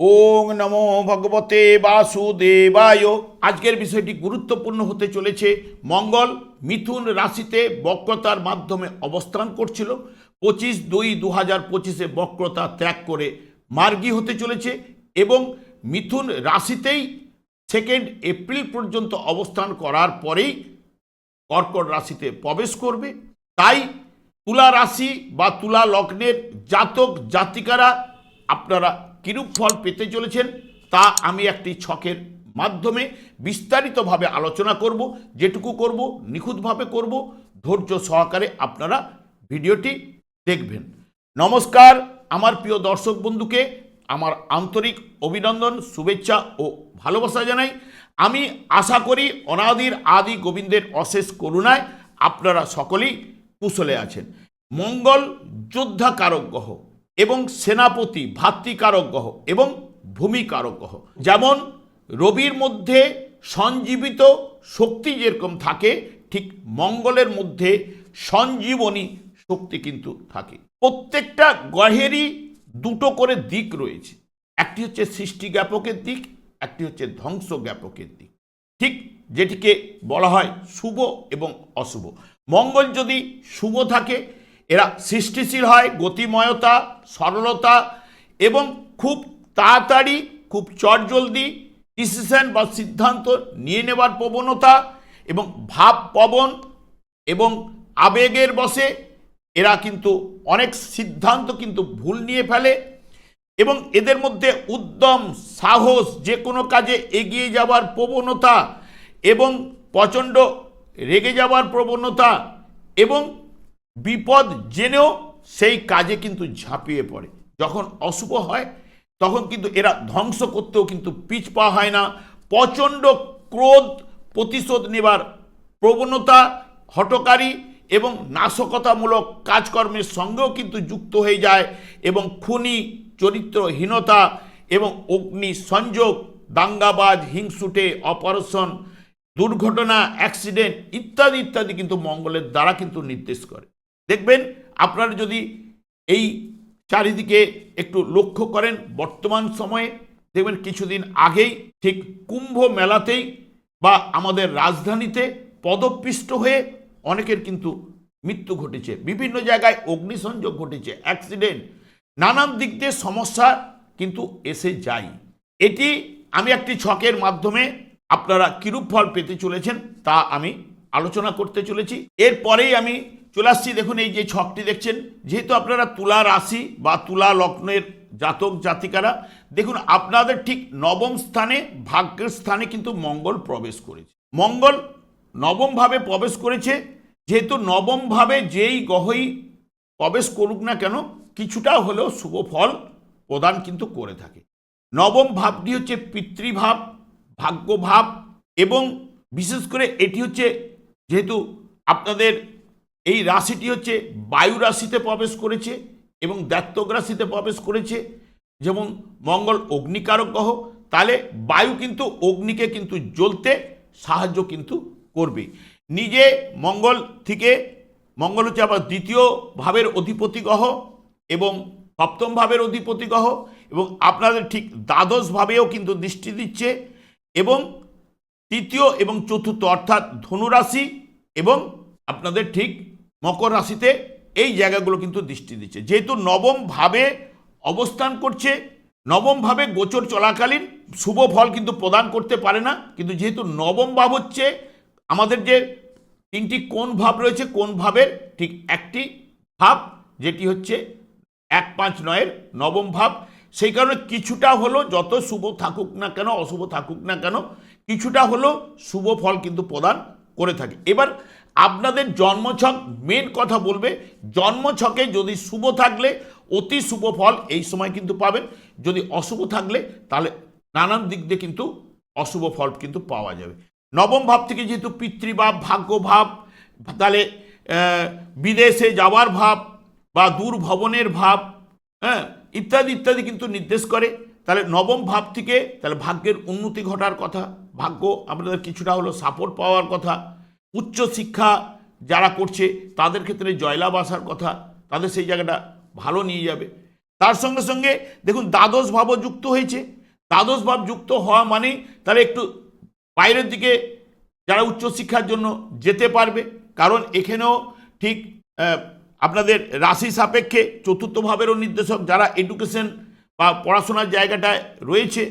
ওং নমো ভগবতে বাসুদেবায়। আজকের বিষয়টি গুরুত্বপূর্ণ হতে চলেছে। মঙ্গল মিথুন রাশিতে বক্রতার মাধ্যমে অবস্থান করছিল। পঁচিশ দুই দু হাজার পঁচিশে বক্রতা ত্যাগ করে মার্গী হতে চলেছে এবং মিথুন রাশিতেই সেকেন্ড এপ্রিল পর্যন্ত অবস্থান করার পরেই কর্কট রাশিতে প্রবেশ করবে। তাই তুলা রাশি বা তুলা লগ্নের জাতক জাতিকারা আপনারা কিরূপ ফল পেতে চলেছেন, তা আমি একটি ছকের মাধ্যমে বিস্তারিতভাবে আলোচনা করব, যেটুকু করব, নিখুঁতভাবে করব। ধৈর্য সহকারে আপনারা ভিডিওটি দেখবেন। নমস্কার, আমার প্রিয় দর্শক বন্ধুকে আমার আন্তরিক অভিনন্দন, শুভেচ্ছা ও ভালোবাসা জানাই। আমি আশা করি অনাদির আদি গোবিন্দের অশেষ করুণায় আপনারা সকলেই কুশলে আছেন। মঙ্গল যোদ্ধা কারক গ্রহ। এবং সেনাপতি, ভাতৃকারক গ্রহ এবং ভূমিকারক গ্রহ। যেমন রবির মধ্যে সঞ্জীবিত শক্তি যেরকম থাকে, ঠিক মঙ্গলের মধ্যে সঞ্জীবনী শক্তি কিন্তু থাকে। প্রত্যেকটা গ্রহেরই দুটো করে দিক রয়েছে। একটি হচ্ছে সৃষ্টি জ্ঞাপকের দিক, একটি হচ্ছে ধ্বংস জ্ঞাপকের দিক। ঠিক যেটিকে বলা হয় শুভ এবং অশুভ। মঙ্গল যদি শুভ থাকে এরা সৃষ্টিশীল হয়, গতিময়তা, সরলতা এবং খুব তাড়াতাড়ি, খুব চটজলদি ডিসিশন বা সিদ্ধান্ত নিয়ে নেবার প্রবণতা এবং ভাব পবন এবং আবেগের বসে এরা কিন্তু অনেক সিদ্ধান্ত কিন্তু ভুল নিয়ে ফেলে এবং এদের মধ্যে উদ্যম, সাহস যে কোনো কাজে এগিয়ে যাওয়ার প্রবণতা এবং প্রচণ্ড রেগে যাওয়ার প্রবণতা এবং বিপদ জেনেও সেই কাজে কিন্তু ঝাঁপিয়ে পড়ে। যখন অশুভ হয়, তখন কিন্তু এরা ধ্বংস করতেও কিন্তু পিছ পা হয় না। প্রচণ্ড ক্রোধ প্রতিশোধ নেবার প্রবণতা হটকারী এবং নাশকতামূলক কাজকর্মের সঙ্গেও কিন্তু যুক্ত হয়ে যায় এবং খুনি, চরিত্রহীনতা এবং অগ্নি সংযোগ, দাঙ্গাবাজ, হিংসুটে, অপারেশন, দুর্ঘটনা, অ্যাক্সিডেন্ট ইত্যাদি ইত্যাদি কিন্তু মঙ্গলের দ্বারা কিন্তু নির্দেশ করে। দেখবেন আপনারা যদি এই চারিদিকে একটু লক্ষ্য করেন, বর্তমান সময়ে দেখবেন কিছুদিন আগেই ঠিক কুম্ভ মেলাতেই বা আমাদের রাজধানীতে পদপিষ্ট হয়ে অনেকের কিন্তু মৃত্যু ঘটেছে। বিভিন্ন জায়গায় অগ্নিসংযোগ ঘটেছে অ্যাক্সিডেন্ট নানান দিক দিয়ে সমস্যা কিন্তু এসে যায়। এটি আমি একটি ছকের মাধ্যমে আপনারা কিরূপ ফল পেতে চলেছেন তা আমি আলোচনা করতে চলেছি। এরপরেই আমি চলে আসছি, দেখুন এই যে ছকটি দেখছেন। যেহেতু আপনারা তুলা রাশি বা তুলা লগ্নের জাতক জাতিকারা, দেখুন আপনাদের ঠিক নবম স্থানে, ভাগ্যের স্থানে কিন্তু মঙ্গল প্রবেশ করেছে। মঙ্গল নবমভাবে প্রবেশ করেছে, যেহেতু নবমভাবে যেই গ্রহই প্রবেশ করুক না কেন, কিছুটা হলেও শুভ ফল প্রদান কিন্তু করে থাকে। নবম ভাবটি হচ্ছে পিতৃভাব, ভাগ্যভাব, এবং বিশেষ করে এটি হচ্ছে, যেহেতু আপনাদের এই রাশিটি হচ্ছে বায়ু রাশিতে প্রবেশ করেছে এবং দ্বাত্তক রাশিতে প্রবেশ করেছে। যেমন মঙ্গল অগ্নিকারক গ্রহ, তাহলে বায়ু কিন্তু অগ্নিকে কিন্তু জ্বলতে সাহায্য কিন্তু করবে। নিজে মঙ্গল থেকে, মঙ্গল হচ্ছে আবার দ্বিতীয় ভাবের অধিপতি গ্রহ এবং সপ্তম ভাবের অধিপতি গ্রহ এবং আপনাদের ঠিক দ্বাদশ ভাবেও কিন্তু দৃষ্টি দিচ্ছে এবং তৃতীয় এবং চতুর্থ অর্থাৎ ধনুরাশি এবং আপনাদের ঠিক মকর রাশিতে এই জায়গাগুলো কিন্তু দৃষ্টি দিচ্ছে। যেহেতু নবম ভাবে অবস্থান করছে, নবম ভাবে গোচর চলাকালীন শুভ ফল কিন্তু প্রদান করতে পারে না। কিন্তু যেহেতু নবম ভাব হচ্ছে, আমাদের যে তিনটি কোন ভাব রয়েছে কোন ভাবের ঠিক একটি ভাব, যেটি হচ্ছে এক পাঁচ নয়ের নবম ভাব। সেই কারণে কিছুটা হলো যত শুভ থাকুক না কেন, অশুভ থাকুক না কেন, কিছুটা হলো শুভ ফল কিন্তু প্রদান করে থাকে। এবার আপনাদের জন্মছক মেন কথা বলবে। জন্মছকে যদি শুভ থাকলে, অতি শুভ ফল এই সময় কিন্তু পাবেন। যদি অশুভ থাকলে, তাহলে নানান দিক দিয়ে কিন্তু অশুভ ফল কিন্তু পাওয়া যাবে। নবম ভাব থেকে যেহেতু পিতৃভাব, ভাগ্যভাব, তাহলে বিদেশে যাওয়ার ভাব বা দূর ভবনের ভাব হ্যাঁ ইত্যাদি ইত্যাদি কিন্তু নির্দেশ করে। তাহলে নবম ভাব থেকে, তাহলে ভাগ্যের উন্নতি ঘটার কথা। ভাগ্য আপনাদের কিছুটা হলো সাপোর্ট পাওয়ার কথা। উচ্চ শিক্ষা যারা করছে, তাদের ক্ষেত্রে জয়লাভ আসার কথা, তাদের সেই জায়গাটা ভালো নিয়ে যাবে। তার সঙ্গে সঙ্গে দেখুন, দ্বাদশ ভাবও যুক্ত হয়েছে। দ্বাদশ ভাব যুক্ত হওয়া মানে তারা একটু বাইরের দিকে যারা উচ্চশিক্ষার জন্য যেতে পারবে। কারণ এখানেও ঠিক আপনাদের রাশি সাপেক্ষে চতুর্থ ভাবেরও নির্দেশক যারা এডুকেশন বা পড়াশোনার জায়গাটায় রয়েছে,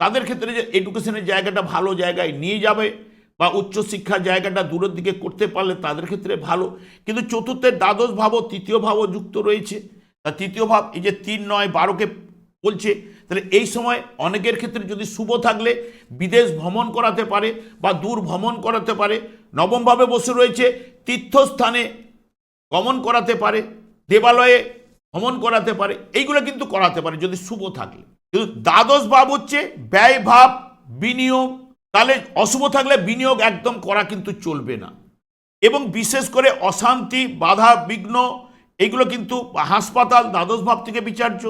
তাদের ক্ষেত্রে যে এডুকেশনের জায়গাটা ভালো জায়গায় নিয়ে যাবে। বা উচ্চশিক্ষার জায়গাটা দূরের দিকে করতে পারলে তাদের ক্ষেত্রে ভালো। কিন্তু চতুর্থের দ্বাদশ ভাবও, তৃতীয় ভাবও যুক্ত রয়েছে। তা তৃতীয় ভাব, এই যে তিন নয় বারোকে বলছে, তাহলে এই সময় অনেকের ক্ষেত্রে যদি শুভ থাকলে বিদেশ ভ্রমণ করাতে পারে বা দূর ভ্রমণ করাতে পারে নবমভাবে বসে রয়েছে, তীর্থস্থানে গমন করাতে পারে, দেবালয়ে ভ্রমণ করাতে পারে, এইগুলো কিন্তু করাতে পারে যদি শুভ থাকলে। কিন্তু দ্বাদশ ভাব হচ্ছে ব্যয় ভাব, বিনিয়োগ তাহলে অশুভ থাকলে বিনিয়োগ একদম করা কিন্তু চলবে না। এবং বিশেষ করে অশান্তি, বাধা, বিঘ্ন, এগুলো কিন্তু হাসপাতাল, দ্বাদশ ভাব থেকে বিচার্য।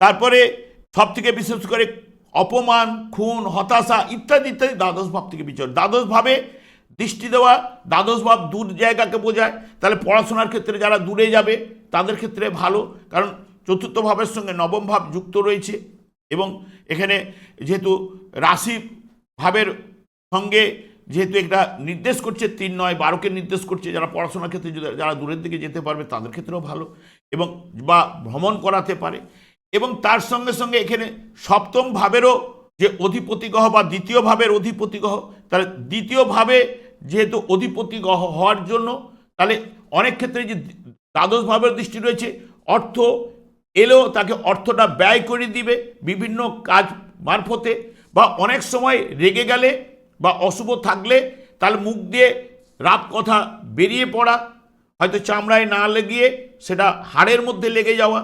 তারপরে সব থেকে বিশেষ করে অপমান, খুন, হতাশা ইত্যাদি ইত্যাদি দ্বাদশ ভাব থেকে বিচার দ্বাদশ ভাবে দৃষ্টি দেওয়া, দ্বাদশ ভাব দূর জায়গাকে বোঝায়। তাহলে পড়াশোনার ক্ষেত্রে যারা দূরে যাবে, তাদের ক্ষেত্রে ভালো। কারণ চতুর্থ ভাবের সঙ্গে নবম ভাব যুক্ত রয়েছে। এবং এখানে যেহেতু রাশি ভাবের সঙ্গে যেহেতু একটা নির্দেশ করছে তিন নয়, বারোকে নির্দেশ করছে, যারা পড়াশোনার ক্ষেত্রে যারা দূরের দিকে যেতে পারবে তাদের ক্ষেত্রেও ভালো এবং বা ভ্রমণ করাতে পারে। এবং তার সঙ্গে সঙ্গে এখানে সপ্তম ভাবেরও যে অধিপতি গ্রহ বা দ্বিতীয় ভাবের অধিপতি গ্রহ তাহলে দ্বিতীয় ভাবে যেহেতু অধিপতি গ্রহ হওয়ার জন্য, তাহলে অনেক ক্ষেত্রে যে দ্বাদশ ভাবের দৃষ্টি রয়েছে, অর্থ এলেও তাকে অর্থটা ব্যয় করে দিবে বিভিন্ন কাজ মারফতে বা অনেক সময় রেগে গেলে বা অশুভ থাকলে তাহলে মুখ দিয়ে রাত কথা বেরিয়ে পড়া, হয়তো চামড়ায় না লেগিয়ে সেটা হাড়ের মধ্যে লেগে যাওয়া।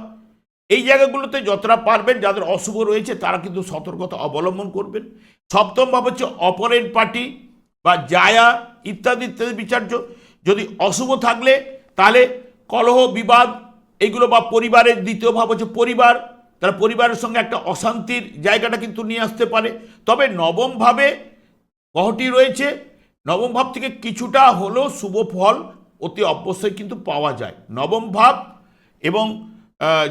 এই জায়গাগুলোতে যতটা পারবেন, যাদের অশুভ রয়েছে, তারা কিন্তু সতর্কতা অবলম্বন করবেন। সপ্তম ভাব হচ্ছে অপরেন্ট পার্টি বা জায়া ইত্যাদি ইত্যাদি বিচার্য। যদি অশুভ থাকলে, তাহলে কলহ, বিবাদ এগুলো বা পরিবারের দ্বিতীয় ভাব হচ্ছে পরিবার। তারা পরিবারের সঙ্গে একটা অশান্তির জায়গাটা কিন্তু নিয়ে আসতে পারে। তবে নবম ভাবে গ্রহটি রয়েছে, নবম ভাব থেকে কিছুটা হলেও শুভ ফল অতি অবশ্যই কিন্তু পাওয়া যায়। নবম ভাব এবং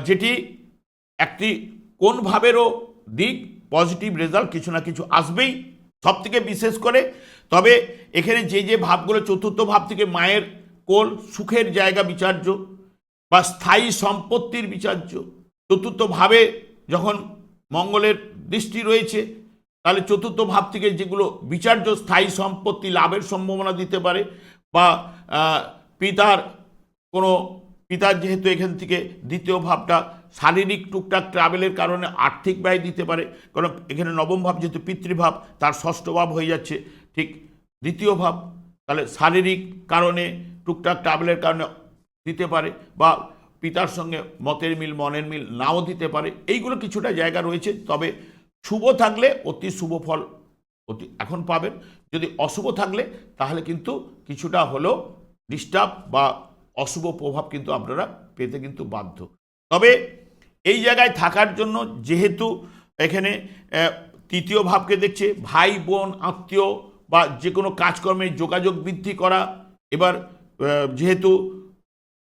যেটি একটি কোন ভাবেরও দিক পজিটিভ রেজাল্ট কিছু না কিছু আসবেই সব থেকে বিশেষ করে। তবে এখানে যে যে ভাবগুলো, চতুর্থ ভাব থেকে মায়ের কোল, সুখের জায়গা বিচার্য বা স্থায়ী সম্পত্তির বিচার্য। চতুর্থ ভাবে যখন মঙ্গলের দৃষ্টি রয়েছে তাহলে চতুর্থ ভাব থেকে যেগুলো বিচার্য স্থায়ী সম্পত্তি লাভের সম্ভাবনা দিতে পারে বা পিতার কোনো, পিতার যেহেতু এখান থেকে দ্বিতীয় ভাবটা শারীরিক টুকটাক ট্রাভেলের কারণে আর্থিক ব্যয় দিতে পারে, কারণ এখানে নবম ভাব যেহেতু পিতৃভাব, তার ষষ্ঠ ভাব হয়ে যাচ্ছে, ঠিক দ্বিতীয় ভাব, তাহলে শারীরিক কারণে টুকটাক ট্রাভেলের কারণে দিতে পারে বা পিতার সঙ্গে মতের মিল, মনের মিল নাও দিতে পারে, এইগুলো কিছুটা জায়গা রয়েছে, তবে শুভ থাকলে অতি শুভ ফল, অতি, এখন পাবেন। যদি অশুভ থাকলে, তাহলে কিন্তু কিছুটা হলেও ডিস্টার্ব বা অশুভ প্রভাব কিন্তু আপনারা পেতে কিন্তু বাধ্য। তবে এই জায়গায় থাকার জন্য যেহেতু এখানে তৃতীয় ভাবকে দেখছে, ভাই, বোন, আত্মীয় বা যে কোনো কাজকর্মে যোগাযোগ বৃদ্ধি করা, এবার যেহেতু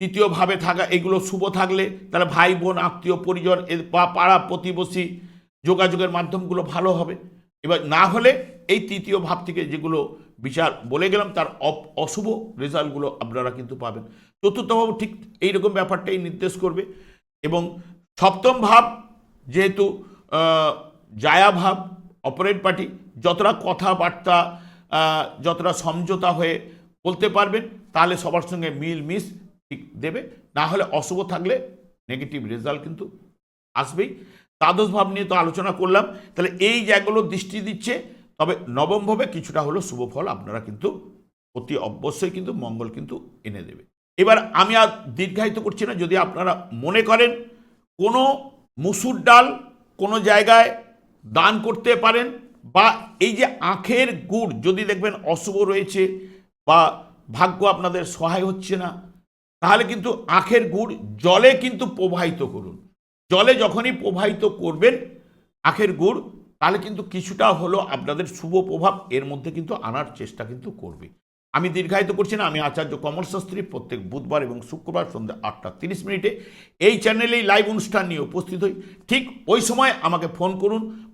তৃতীয়ভাবে থাকা, এগুলো শুভ থাকলে, তাহলে ভাই, বোন, আত্মীয়, পরিজন বা পাড়া প্রতিবেশী যোগাযোগের মাধ্যমগুলো ভালো হবে। এবার না হলে এই তৃতীয় ভাব থেকে যেগুলো বিচার বলে গেলাম, তার অশুভ রেজাল্টগুলো আপনারা কিন্তু পাবেন। চতুর্থ ভাব ঠিক এইরকম ব্যাপারটাই নির্দেশ করবে। এবং সপ্তম ভাব যেহেতু জায়া ভাব অপারেট পার্টি, যতটা কথাবার্তা যতটা সমঝোতা হয়ে বলতে পারবেন, তাহলে সবার সঙ্গে মিল মিস ঠিক দেবে। না হলে অশুভ থাকলে নেগেটিভ রেজাল্ট কিন্তু আসবেই। দ্বাদশ ভাব নিয়ে তো আলোচনা করলাম। তাহলে এই জায়গাগুলো দৃষ্টি দিচ্ছে। তবে নবম ভাবে কিছুটা হলো শুভ ফল আপনারা কিন্তু অতি অবশ্যই কিন্তু মঙ্গল কিন্তু এনে দেবে। এবার আমি আর দীর্ঘায়িত করছি না। যদি আপনারা মনে করেন কোনো মুসুর ডাল কোনো জায়গায় দান করতে পারেন বা এই যে আখের গুড় যদি দেখবেন অশুভ রয়েছে বা ভাগ্য আপনাদের সহায় হচ্ছে না, তাহলে কিন্তু আখের গুড় জলে কিন্তু প্রবাহিত করুন। জলে যখনই প্রবাহিত করবেন আখের গুড়, তাহলে কিন্তু কিছুটা হলো আপনাদের শুভ প্রভাব, এর মধ্যে কিন্তু আনার চেষ্টা কিন্তু করবে। আমি দীর্ঘায়িত করছি না, আমি আচার্য কমল শাস্ত্রী প্রত্যেক বুধবার এবং শুক্রবার সন্ধ্যা আটটা তিরিশ মিনিটে এই চ্যানেলেই লাইভ অনুষ্ঠান নিয়ে উপস্থিত হই। ঠিক ওই সময় আমাকে ফোন করুন